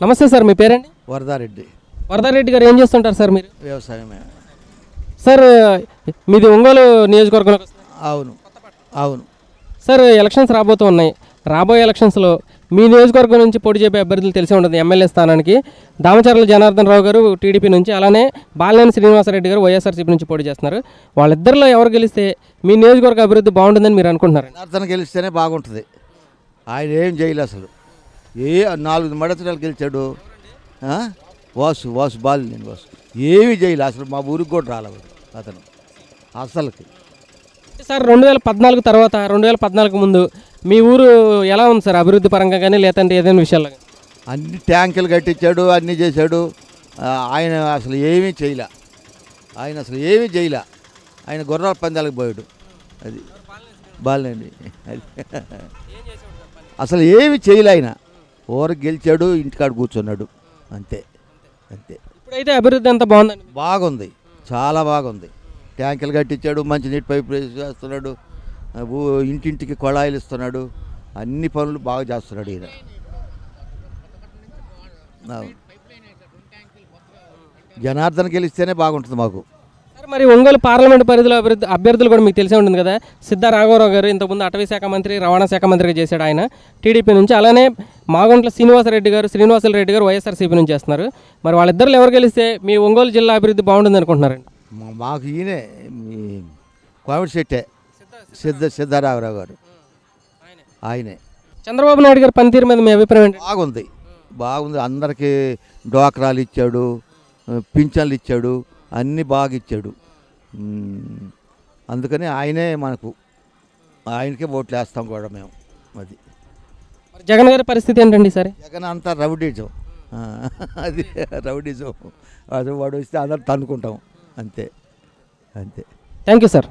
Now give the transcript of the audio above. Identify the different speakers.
Speaker 1: నమస్తే సార్ మీ పేరండి?
Speaker 2: వరదారెడ్డి.
Speaker 1: వరదారెడ్డి గారు ఏం చేస్తుంటారు సార్ మీరు?
Speaker 2: వ్యవసాయమే
Speaker 1: సార్ మీది ఒంగోలు నియోజకవర్గం
Speaker 2: అవును. అవును.
Speaker 1: సార్ ఎలక్షన్స్ రాబోతూ ఉన్నాయి. రాబోయే ఎలక్షన్స్లో మీ నియోజకవర్గం నుంచి పోటీ చేపే అభ్యర్థులు తెలిసే ఉంటుంది ఎమ్మెల్యే స్థానానికి. దామచర్ల జనార్దన్ రావు గారు టీడీపీ నుంచి అలానే బాలినేని శ్రీనివాసరెడ్డి గారు వైఎస్ఆర్సీపీ నుంచి పోటీ చేస్తున్నారు. వాళ్ళిద్దరిలో ఎవరు గెలిస్తే మీ నియోజకవర్గ అభివృద్ధి బాగుంటుందని మీరు అనుకుంటున్నారు
Speaker 2: జనార్దన్ గెలిస్తేనే బాగుంటుంది. ఆయన ఏం చేయలే అసలు. ఏ నాలుగు మడతలు గెలిచాడు? వాసు వాసు బాలి నేను వాసు. ఏమీ చేయలే. అసలు మా ఊరికి కూడా రాలేదు అతను. అసలుకి.
Speaker 1: సార్ రెండు వేల పద్నాలుగు తర్వాత రెండు వేల పద్నాలుగు ముందు మీ ఊరు ఎలా ఉంది సార్? అభివృద్ధి పరంగా కానీ లేదంటే ఏదైనా విషయాల్లో కానీ?
Speaker 2: అన్ని ట్యాంకులు కట్టించాడు అన్నీ చేశాడు. ఆయన అసలు ఏమీ చేయలే. ఆయన అసలు ఏమీ చేయలే. ఆయన గుర్రాల పందాలకు పోయాడు. అది. బాలేండి అది. అసలు ఏమీ చేయలే ఆయన. ఊరికి గెలిచాడు ఇంటికాడ కూర్చున్నాడు. అంతే. అంతే.
Speaker 1: ఇప్పుడైతే అభివృద్ధి అంతా బాగుందండి?
Speaker 2: బాగుంది. చాలా బాగుంది. ట్యాంకులు కట్టించాడు మంచి నీటి పైపు ఊ- ఇంటింటికి కొళాయిలు ఇస్తున్నాడు అన్ని పనులు బాగా చేస్తున్నాడు ఈయన. జనార్దన్ గెలిస్తేనే బాగుంటుంది మాకు.
Speaker 1: మరి ఒంగోలు పార్లమెంట్ పరిధిలో అభివృద్ధి అభ్యర్థులు కూడా మీకు తెలిసే ఉంటుంది కదా. సిద్ధా రాఘవరావు గారు ఇంతకుముందు అటవీ శాఖ మంత్రి రవాణా శాఖ మంత్రిగా చేశాడు ఆయన. టీడీపీ నుంచి అలానే మాగుంట్ల శ్రీనివాసరెడ్డి గారు శ్రీనివాసరెడ్డి గారు వైఎస్ఆర్సీపీ నుంచి చేస్తున్నారు. మరి వాళ్ళిద్దరు ఎవరు గెలిస్తే మీ ఒంగోలు జిల్లా అభివృద్ధి బాగుంటుంది అనుకుంటున్నారండి?
Speaker 2: మాకు ఈయనే కోవిడ్ సెట్టే. సిద్ధ సిద్ధారామరావు గారు. ఆయనే.
Speaker 1: చంద్రబాబు నాయుడు గారి పనితీరు మీద మీ అభిప్రాయం
Speaker 2: బాగుంది. బాగుంది. అందరికీ డోక్రాలు ఇచ్చాడు పింఛన్లు ఇచ్చాడు. అన్నీ బాగా ఇచ్చాడు అందుకని ఆయనే మనకు ఆయనకే ఓట్లు వేస్తాం కూడా మేము అది.
Speaker 1: జగన్ గారి పరిస్థితి ఏంటండి సరే?
Speaker 2: జగన్ అంతా రౌడీజం. అది రౌడీజం. అది వాడు వస్తే అందరు తన్నుకుంటాం. అంతే. అంతే.
Speaker 1: Thank you sir.